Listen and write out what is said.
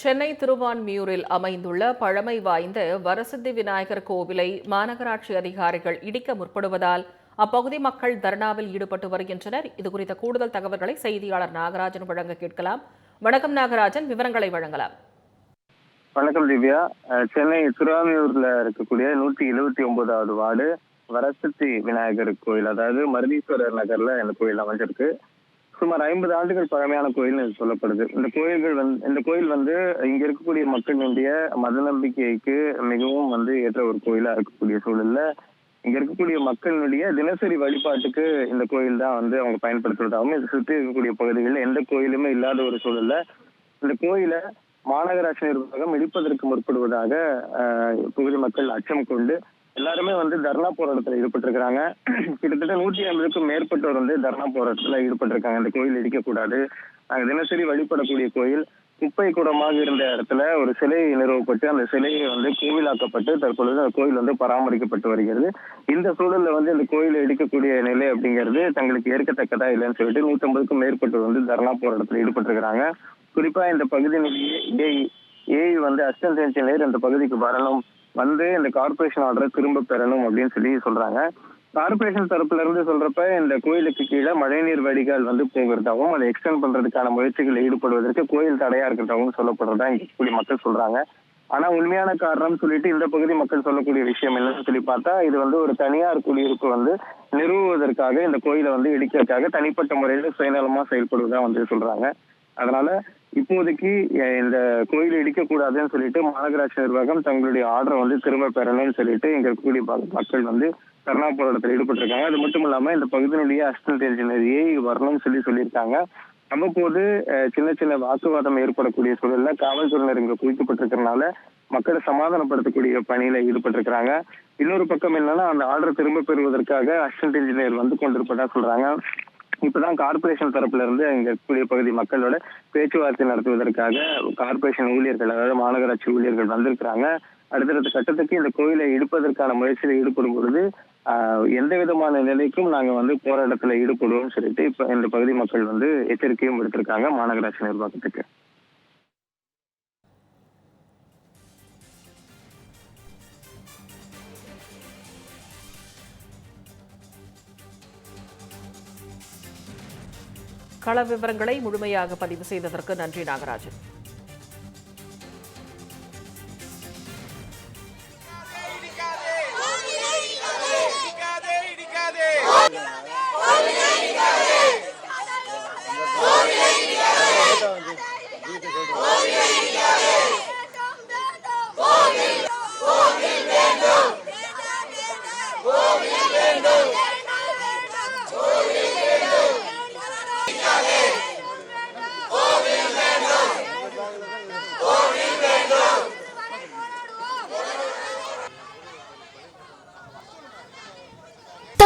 சென்னை திருவான்மியூரில் அமைந்துள்ள பழமை வாய்ந்த வரசித்தி விநாயகர் கோவிலை மாநகராட்சி அதிகாரிகள் இடிக்க முற்படுவதால் அப்பகுதி மக்கள் தர்ணாவில் ஈடுபட்டு வருகின்றனர். இதுகுறித்த கூடுதல் தகவல்களை செய்தியாளர் நாகராஜன் வழங்க கேட்கலாம். வணக்கம் நாகராஜன் விவரங்களை வழங்கலாம். வணக்கம் திவ்யா. சென்னை திருவாமியூர்ல இருக்கக்கூடிய நூத்தி எழுபத்தி ஒன்பதாவது வார்டு வரசத்தி விநாயகர் கோயில் அதாவது மருதீஸ்வரர் நகர்ல இந்த கோயில் அமைஞ்சிருக்கு. சுமார் ஐம்பது ஆண்டுகள் பழமையான கோயில்னு இது சொல்லப்படுது. இந்த கோயில்கள் வந்து இந்த கோயில் வந்து இங்க இருக்கக்கூடிய மக்களினுடைய மத நம்பிக்கைக்கு மிகவும் வந்து ஏற்ற ஒரு கோயிலா இருக்கக்கூடிய சூழல்ல இங்க இருக்கக்கூடிய மக்களினுடைய தினசரி வழிபாட்டுக்கு இந்த கோயில் தான் வந்து அவங்க பயன்படுத்துறதாகவும் இது சுற்றி இருக்கக்கூடிய பகுதிகளில் எந்த கோயிலுமே இல்லாத ஒரு சூழல்ல இந்த கோயிலை மாநகராட்சி நிர்வாகம் இடிப்பதற்கு முற்படுவதாக ஆஹ், பகுதி மக்கள் அச்சம் கொண்டு எல்லாருமே வந்து தர்ணா போராட்டத்தில் ஈடுபட்டிருக்கிறாங்க. கிட்டத்தட்ட நூற்றி ஐம்பதுக்கும் மேற்பட்டோர் வந்து தர்ணா போராட்டத்தில் ஈடுபட்டிருக்காங்க. இந்த கோயில் இடிக்கக்கூடாது நாங்கள் தினசரி வழிபடக்கூடிய கோயில் குப்பை கூடமாக இருந்த இடத்துல ஒரு சிலை நிறுவப்பட்டு அந்த சிலையை வந்து கோவிலாக்கப்பட்டு தற்பொழுது அந்த கோயில் வந்து பராமரிக்கப்பட்டு வருகிறது. இந்த சூழல்ல வந்து இந்த கோயிலை இடிக்கக்கூடிய நிலை அப்படிங்கிறது தங்களுக்கு ஏற்கத்தக்கதா இல்லைன்னு சொல்லிட்டு நூற்றம்பதுக்கும் மேற்பட்டவர் மேற்பட்டோர் வந்து தர்ணா போராட்டத்தில் ஈடுபட்டிருக்கிறாங்க. குறிப்பா இந்த பகுதியிலேயே ஏஐ ஏஐ வந்து அசிஸ்டன்ட் இன்ஜினியர் இந்த பகுதிக்கு வரணும் வந்து இந்த கார்பரேஷன் ஆர்டரை திரும்ப பெறணும் அப்படின்னு சொல்லி சொல்றாங்க. கார்பரேஷன் தரப்புல இருந்து சொல்றப்ப இந்த கோயிலுக்கு கீழே மழைநீர் வடிகால் வந்து போகிறதாகவும் அதை எக்ஸ்டெண்ட் பண்றதுக்கான முயற்சிகள் ஈடுபடுவதற்கு கோயில் தடையா இருக்கிறதாகவும் சொல்லப்படுறதா இங்க இருக்கக்கூடிய மக்கள் சொல்றாங்க. ஆனா உண்மையான காரணம் சொல்லிட்டு இந்த பகுதி மக்கள் சொல்லக்கூடிய விஷயம் என்னன்னு சொல்லி பார்த்தா இது வந்து ஒரு தனியார் குடியிருப்பு வந்து நிறுவுவதற்காக இந்த கோயிலை வந்து இடிக்கிறதுக்காக தனிப்பட்ட முறையில சுயநலமா செயல்படுவதா வந்து சொல்றாங்க. அதனால இப்போதைக்கு இந்த கோயில் இடிக்கக்கூடாதுன்னு சொல்லிட்டு மாநகராட்சி நிர்வாகம் தங்களுடைய ஆர்டரை வந்து திரும்ப பெறணும்னு சொல்லிட்டு இங்க இருக்கக்கூடிய மக்கள் வந்து தர்ணா போராட்டத்தில் ஈடுபட்டிருக்காங்க. அது மட்டும் இல்லாம இந்த பகுதியினுடைய அசிஸ்டன்ட் இன்ஜினியர் ஏஐ வரணும்னு சொல்லி சொல்லியிருக்காங்க. அவ்வப்போது சின்ன சின்ன வாக்குவாதம் ஏற்படக்கூடிய சூழல்ல காவல்துறையினர் இங்க குவிக்கப்பட்டிருக்கிறதுனால மக்களை சமாதானப்படுத்தக்கூடிய பணியில ஈடுபட்டிருக்கிறாங்க. இன்னொரு பக்கம் என்னன்னா அந்த ஆர்டர் திரும்ப பெறுவதற்காக அசிஸ்டன்ட் இன்ஜினியர் வந்து கொண்டிருப்பதா சொல்றாங்க. இப்பதான் கார்பரேஷன் தரப்புல இருந்து இங்க பகுதி மக்களோட பேச்சுவார்த்தை நடத்துவதற்காக கார்பரேஷன் ஊழியர்கள் அதாவது மாநகராட்சி ஊழியர்கள் வந்திருக்கிறாங்க. அடுத்தடுத்த கட்டத்துக்கு இந்த கோயிலை எடுப்பதற்கான முயற்சியில் ஈடுபடும் பொழுது எந்த விதமான நிலைக்கும் நாங்க வந்து போராட்டத்துல ஈடுபடுவோம்னு சொல்லிட்டு இப்ப இந்த பகுதி மக்கள் வந்து எச்சரிக்கையும் விடுத்திருக்காங்க மாநகராட்சி நிர்வாகத்துக்கு. கள விவரங்களை முழுமையாக பதிவு செய்ததற்கு நன்றி நாகராஜன் வேண்டும்